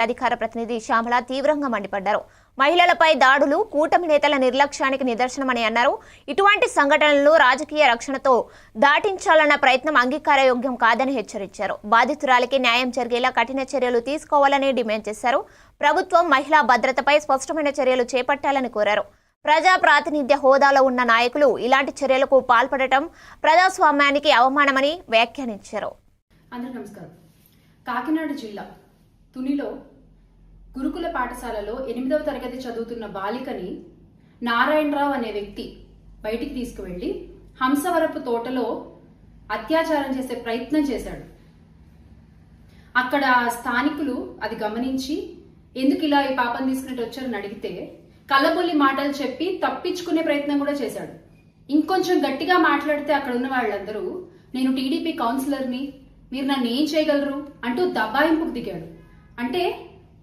అధికార ప్రతినిధి శ్యామల తీవ్రంగా మండిపడ్డారు. మహిళలపై దాడులు కూటమి నేతల నిర్లక్ష్యానికి నిదర్శనమని అన్నారు. ఇటువంటి సంఘటనలను రాజకీయ రక్షణతో దాటించాలన్న ప్రయత్నం అంగీకారయోగ్యం కాదని హెచ్చరించారు. బాధితురాలికి న్యాయం జరిగేలా కఠిన చర్యలు తీసుకోవాలని డిమాండ్ చేశారు. ప్రభుత్వం మహిళా భద్రతపై స్పష్టమైన చర్యలు చేపట్టాలని కోరారు. ప్రజా ప్రాతినిధ్య హోదాలో ఉన్న నాయకులు ఇలాంటి చర్యలకు పాల్పడటం ప్రజాస్వామ్యానికి అవమానమని వ్యాఖ్యానించారు. అందరూ నమస్కారం. కాకినాడ జిల్లా తునిలో గురుకుల పాఠశాలలో ఎనిమిదవ తరగతి చదువుతున్న బాలికని నారాయణరావు అనే వ్యక్తి బయటికి తీసుకువెళ్ళి హంసవరపు తోటలో అత్యాచారం చేసే ప్రయత్నం చేశాడు. అక్కడ స్థానికులు అది గమనించి ఎందుకు ఇలా ఈ పాపం తీసుకున్నట్టు వచ్చారని అడిగితే కళ్ళబొల్లి మాటలు చెప్పి తప్పించుకునే ప్రయత్నం కూడా చేశాడు. ఇంకొంచెం గట్టిగా మాట్లాడితే అక్కడ ఉన్న వాళ్ళందరూ నేను టీడీపీ కౌన్సిలర్ని మీరు నన్ను ఏం చేయగలరు? అంటూ దబాయింపుకు దిగాడు. అంటే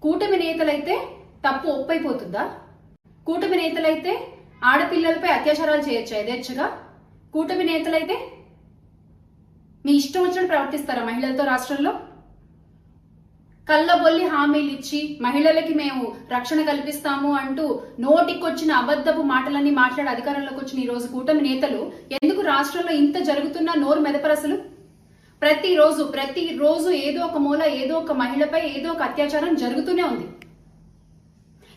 కూటమి నేతలైతే తప్పు ఒప్పైపోతుందా? కూటమి నేతలైతే ఆడపిల్లలపై అత్యాచారాలు చేయొచ్చా యథేచ్ఛగా? కూటమి నేతలైతే మీ ఇష్టం వచ్చినట్టు ప్రవర్తిస్తారా మహిళలతో రాష్ట్రంలో? కళ్ళబొల్లి హామీలు ఇచ్చి మహిళలకి మేము రక్షణ కల్పిస్తాము అంటూ నోటికొచ్చిన అబద్ధపు మాటలన్నీ మాట్లాడి అధికారంలోకి వచ్చిన ఈ రోజు కూటమి నేతలు ఎందుకు రాష్ట్రంలో ఇంత జరుగుతున్నా నోరు మెదపరసలు ప్రతిరోజు ప్రతిరోజు ఏదో ఒక మూల ఏదో ఒక మహిళపై ఏదో ఒక అత్యాచారం జరుగుతూనే ఉంది.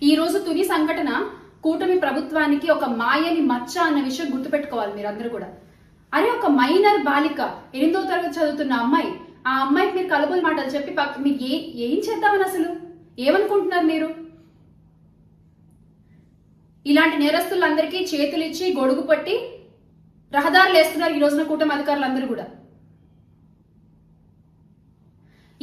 ఈ రోజు తుని సంఘటన కూటమి ప్రభుత్వానికి ఒక మాయని మచ్చ అన్న విషయం గుర్తుపెట్టుకోవాలి మీరందరూ కూడా. అరే ఒక మైనర్ బాలిక ఎనిమిదో తరగతి చదువుతున్న అమ్మాయి ఆ అమ్మాయికి మీరు కలబోలు మాటలు చెప్పి పక్క మీరు ఏ ఏం చేద్దామని అసలు? ఏమనుకుంటున్నారు మీరు? ఇలాంటి నేరస్తులందరికీ చేతులు ఇచ్చి గొడుగు పట్టి రహదారులు వేస్తున్నారు ఈ రోజున కూటమి అధికారులందరూ కూడా.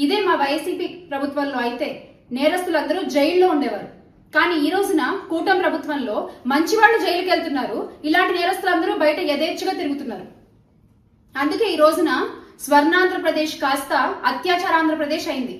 ఇదే మా వైసీపీ ప్రభుత్వంలో అయితే నేరస్తులందరూ జైల్లో ఉండేవారు. కానీ ఈ రోజున కూటమి ప్రభుత్వంలో మంచివాళ్ళు జైలుకి వెళ్తున్నారు ఇలాంటి నేరస్తులందరూ బయట యథేచ్ఛగా తిరుగుతున్నారు. అందుకే ఈ రోజున స్వర్ణాంధ్రప్రదేశ్ కాస్త అత్యాచారాంధ్రప్రదేశ్ అయింది.